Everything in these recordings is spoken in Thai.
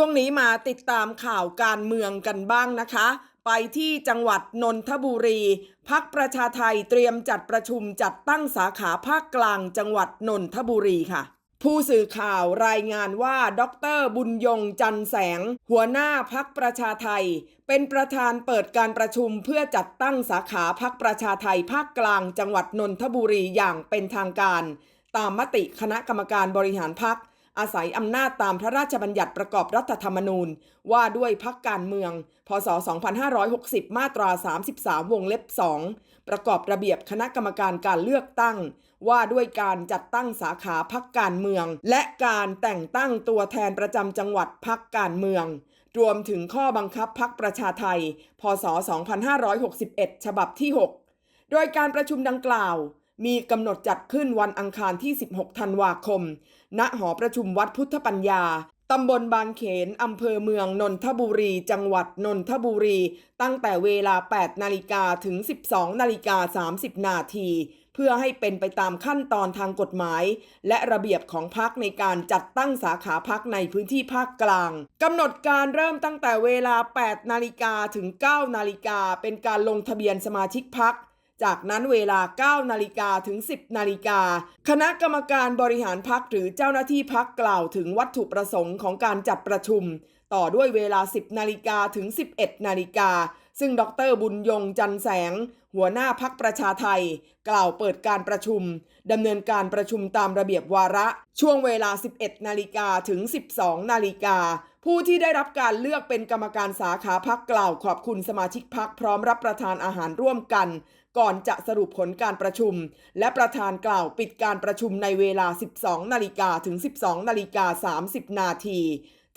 ช่วงนี้มาติดตามข่าวการเมืองกันบ้างนะคะ ไปที่จังหวัดนนทบุรี พักประชาไทยเตรียมจัดประชุมจัดตั้งสาขาภาคกลางจังหวัดนนทบุรีค่ะ ผู้สื่อข่าวรายงานว่า ดรบุญยงจันแสง หัวหน้าพักประชาไทย เป็นประธานเปิดการประชุมเพื่อจัดตั้งสาขาพักประชาไทยภาคกลางจังหวัดนนทบุรีอย่างเป็นทางการ ตามมติคณะกรรมการบริหารพัก อาศัยอำนาจตามพระราชบัญญัติประกอบรัฐธรรมนูญ ว่าด้วยพักการเมือง พศ 2560 มาตรา 33 วงเล็บ 2 ประกอบระเบียบคณะกรรมการการเลือกตั้ง ว่าด้วยการจัดตั้งสาขาพักการเมือง และการแต่งตั้งตัวแทนประจำจังหวัดพักการเมือง รวมถึงข้อบังคับพักประชาไทย พศ 2561 ฉบับที่ 6 โดยการประชุมดังกล่าว มีกำหนดจัดขึ้นวันอังคารที่ 16 ธันวาคม ณ หอประชุมวัดพุทธปัญญา ตำบลบางเขน อำเภอเมือง นนทบุรี จังหวัด นนทบุรี ตั้งแต่เวลา 8 นาฬิกาถึง 12 นาฬิกา 30 นาที เพื่อให้เป็นไปตามขั้นตอนทางกฎหมาย และระเบียบของพักในการจัดตั้งสาขาพักในพื้นที่ภาคกลาง กำหนดการเริ่มตั้งแต่เวลา 8 นาฬิกาถึง 9 นาฬิกา เป็นการลงทะเบียนสมาชิกพัก จากนั้นเวลา 9 นาฬิกาถึง 10 นาฬิกา คณะกรรมการบริหารพักหรือเจ้าหน้าที่พักกล่าวถึงวัตถุประสงค์ของการจัดประชุม ต่อด้วยเวลา 10 นาฬิกาถึง 11 นาฬิกา ซึ่งดรบุญยงจันแสง หัวหน้าพักประชาไทย กล่าวเปิดการประชุมดำเนินการประชุมตามระเบียบวาระ ช่วงเวลา 11 นาฬิกาถึง 12 นาฬิกาผู้ที่ได้รับการเลือกเป็นกรรมการสาขาพักกล่าวขอบคุณสมาชิกพักพร้อมรับประทานอาหารร่วมกัน ก่อนจะสรุปผลการประชุม และประธานกล่าวปิดการประชุมในเวลา 12 นาฬิกาถึง 12 นาฬิกา 30 นาที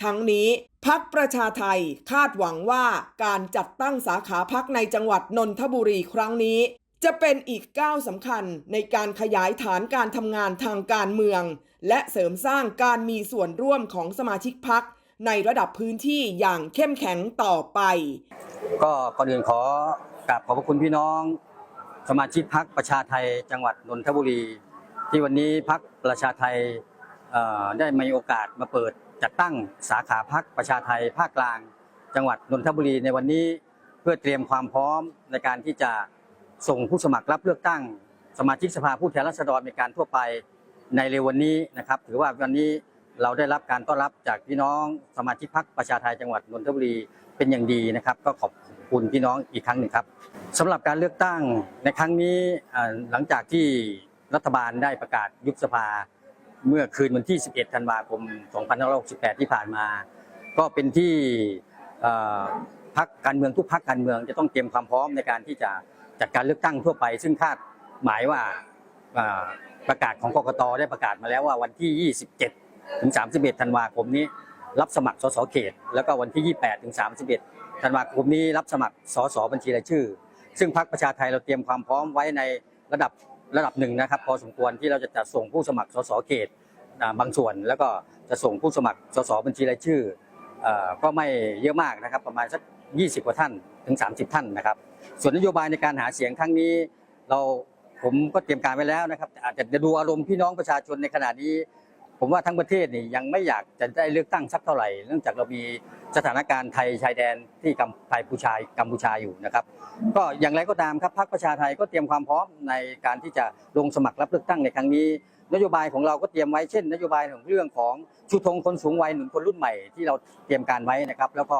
ทั้งนี้พักประชาไทยคาดหวังว่าการจัดตั้งสาขาพักในจังหวัดนนทบุรีครั้งนี้ จะเป็นอีกก้าวสำคัญในการขยายฐานการทำงานทางการเมือง และเสริมสร้างการมีส่วนร่วมของสมาชิกพักในระดับพื้นที่อย่างเข้มแข็งต่อไป ก็ก่อนอื่นขอกราบขอบพระคุณพี่น้อง สมาชิกพักประชาไทยจังหวัดนนทบุรี ที่วันนี้พักประชาไทยได้มีโอกาสมาเปิดจัดตั้งสาขาพักประชาไทยภาคกลาง จังหวัดนนทบุรีในวันนี้เพื่อเตรียมความพร้อมในการที่จะส่งผู้สมัครรับเลือกตั้ง สมาชิกสภาผู้แทนราษฎรในการทั่วไปในเร็ววันนี้นะครับ ถือว่าวันนี้เราได้รับการต้อนรับจากพี่น้องสมาชิกพักประชาไทยจังหวัดนนทบุรีเป็นอย่างดีนะครับ ก็ขอบ คุณพี่น้องอีกครั้งหนึ่งครับสำหรับการเลือกตั้งในครั้งนี้หลังจากที่รัฐบาลได้ประกาศยุบสภาเมื่อคืนวันที่ 11 ธันวาคม 2568 ที่ผ่านมา ก็เป็นที่พักการเมืองทุกพักการเมืองจะต้องเตรียมความพร้อมในการที่จะจัดการเลือกตั้งทั่วไป ซึ่งคาดหมายว่าประกาศของกกตได้ประกาศมาแล้วว่าวันที่ 27 ถึง 31 ธันวาคมนี้ รับสมัครสสเขต แล้วก็วันที่ 28ถึง31ธันวาคมนี้รับสมัครสสบัญชีรายชื่อ ซึ่งพรรคประชาไทยเราเตรียมความพร้อมไว้ในระดับระดับหนึ่งนะครับ พอสมควรที่เราจะจัดส่งผู้สมัครสสเขตบางส่วน แล้วก็จะส่งผู้สมัครสสบัญชีรายชื่อเอ่อก็ไม่เยอะมากนะครับ ประมาณสัก 20 กว่าท่านถึง 30 ท่านนะครับ ส่วนนโยบายในการหาเสียงครั้งนี้เราผมก็เตรียมการไว้แล้วนะครับอาจจะดูอารมณ์พี่น้องประชาชนในขณะนี้ ผมว่าทั้งประเทศนี่ยังไม่อยากจะได้เลือกตั้งสักเท่าไหร่ เนื่องจากเรามีสถานการณ์ไทยชายแดนที่กัมไทยพูชากัมพูชาอยู่นะครับ ก็อย่างไรก็ตามครับพรรคประชาไทยก็เตรียมความพร้อมในการที่จะลงสมัครรับเลือกตั้งในครั้งนี้ นโยบายของเราก็เตรียมไว้เช่น นโยบายของเรื่องของชูธงคนสูงวัยหนุนคนรุ่นใหม่ที่เราเตรียมการไว้นะครับ แล้วก็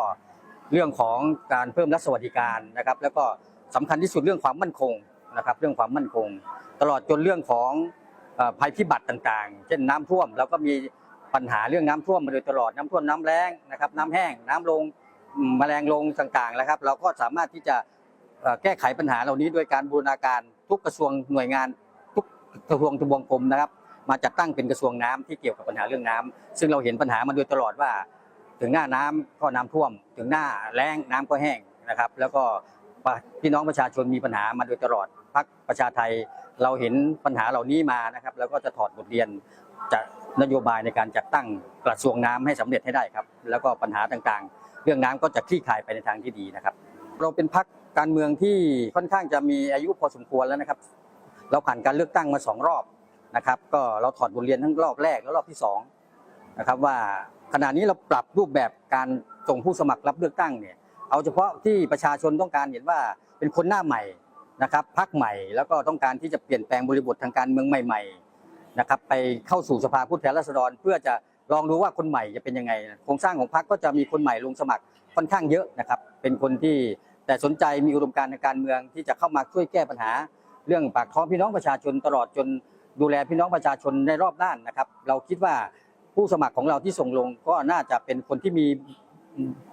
เรื่องของการเพิ่มรัฐสวัสดิการนะครับ แล้วก็สำคัญที่สุดเรื่องความมั่นคงนะครับ เรื่องความมั่นคง ตลอดจนเรื่องของ ภัยพิบัติต่างๆ เช่นน้ำท่วมเราก็มีปัญหาเรื่องน้ำท่วมมาโดยตลอดน้ำท่วมน้ำแล้งนะครับน้ำแห้งน้ำลงมแมลงลงต่างๆแล้วครับ เราก็สามารถที่จะแก้ไขปัญหาเหล่านี้โดยการบูรณาการทุกกระทรวงหน่วยงาน ทุกกระทรวงทบวงกรมนะครับ มาจัดตั้งเป็นกระทรวงน้ำที่เกี่ยวกับปัญหาเรื่องน้ำซึ่งเราเห็นปัญหามาโดยตลอดว่า ถึงหน้าน้ำก็น้ำท่วม ถึงหน้าแล้งน้ำก็แห้งนะครับ แล้วก็พี่น้องประชาชนมีปัญหามาโดยตลอดพักประชาไทย เราเห็นปัญหาเหล่านี้มานะครับ แล้วก็จะถอดบทเรียนจากนโยบายในการจัดตั้งกระทรวงน้ำให้สำเร็จให้ได้ครับ แล้วก็ปัญหาต่างๆ เรื่องน้ำก็จะคลี่คลายไปในทางที่ดีนะครับ เราเป็นพักการเมืองที่ค่อนข้างจะมีอายุพอสมควรแล้วนะครับ เราผ่านการเลือกตั้งมาสองรอบนะครับ ก็เราถอดบทเรียนทั้งรอบแรกและรอบที่สองนะครับว่าขณะนี้เราปรับรูปแบบการส่งผู้สมัครรับเลือกตั้งเนี่ยเอาเฉพาะที่ประชาชนต้องการเห็นว่าเป็นคนหน้าใหม่ นะครับพักใหม่แล้วก็ต้องการที่จะเปลี่ยนแปลงบริบททางการเมืองใหม่ๆนะครับไปเข้าสู่สภาผู้แทนราษฎร เพื่อจะลองดูว่าคนใหม่จะเป็นยังไงโครงสร้างของพรรคก็จะมีคนใหม่ลงสมัครค่อนข้างเยอะนะครับ เป็นคนที่แต่สนใจมีอุดมการณ์ทางการเมืองที่จะเข้ามาช่วยแก้ปัญหา เรื่องปากท้องพี่น้องประชาชนตลอดจนดูแลพี่น้องประชาชนในรอบด้านนะครับ เราคิดว่าผู้สมัครของเราที่ส่งลงก็น่าจะเป็นคนที่มี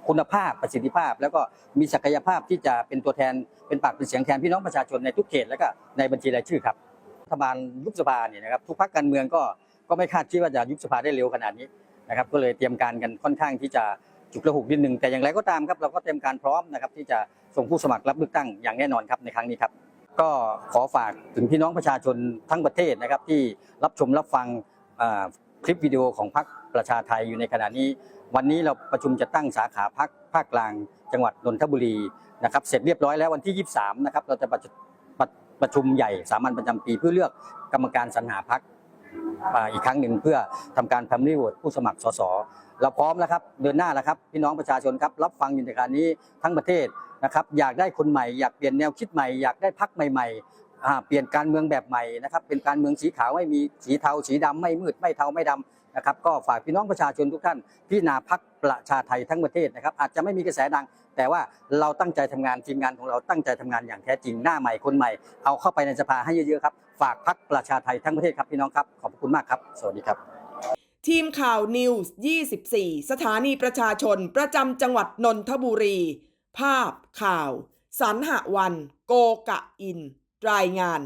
คุณภาพประสิทธิภาพ แล้วก็มีศักยภาพที่จะเป็นตัวแทนเป็นปากเป็นเสียงแทนพี่น้องประชาชนในทุกเขตและก็ในบัญชีรายชื่อครับรัฐบาลยุบสภาเนี่ยนะครับทุกพรรคการเมืองก็ก็ไม่คาดคิดว่าจะยุบสภาได้เร็วขนาดนี้นะครับก็เลยเตรียมการกันค่อนข้างที่จะฉุกระหุกนิดนึงแต่อย่างไรก็ตามครับเราก็เตรียมการพร้อมนะครับที่จะส่งผู้สมัครรับเลือกตั้งอย่างแน่นอนครับในครั้งนี้ครับ ก็ขอฝากถึงพี่น้องประชาชนทั้งประเทศนะครับที่รับชมรับฟัง คลิปวิดีโอของพรรคประชาไทยอยู่ในขณะนี้ วันนี้เราประชุมจะตั้งสาขาพรรคภาคกลางจังหวัดนนทบุรีนะครับเสร็จเรียบร้อยแล้ววันที่ 23 นะครับเราจะประชุมประชุมใหญ่สามัญประจำปีเพื่อเลือกกรรมการสรรหาพรรคอีกครั้งหนึ่งเพื่อทำการพ r ม m ี r โหวตผู้สมัครสสเราพร้อมแล้วครับเดินหน้าแล้วครับพี่น้องประชาชนครับรับฟังอยู่ในการนี้ทั้งประเทศนะครับอยากได้คนใหม่อยากเปลี่ยนแนวคิดใหม่อยากได้พักใหม่ ๆ เปลี่ยนการเมืองแบบใหม่นะครับ เป็นการเมืองสีขาวไม่มีสีเทาสีดำไม่มืดไม่เทาไม่ดำนะครับ ก็ฝากพี่น้องประชาชนทุกท่านพิจารณาพักประชาไทยทั้งประเทศนะครับ อาจจะไม่มีกระแสดัง แต่ว่าเราตั้งใจทำงานทีมงานของเราตั้งใจทำงานอย่างแท้จริงหน้าใหม่คนใหม่ เอาเข้าไปในสภาให้เยอะๆครับ ฝากพักประชาไทยทั้งประเทศครับพี่น้องครับขอบคุณมากครับ สวัสดีครับ ทีมข่าวนิวส์24 สถานีประชาชน ประจำจังหวัดนนทบุรี ภาพข่าวสรรหวัน โกกะอิน รายงาน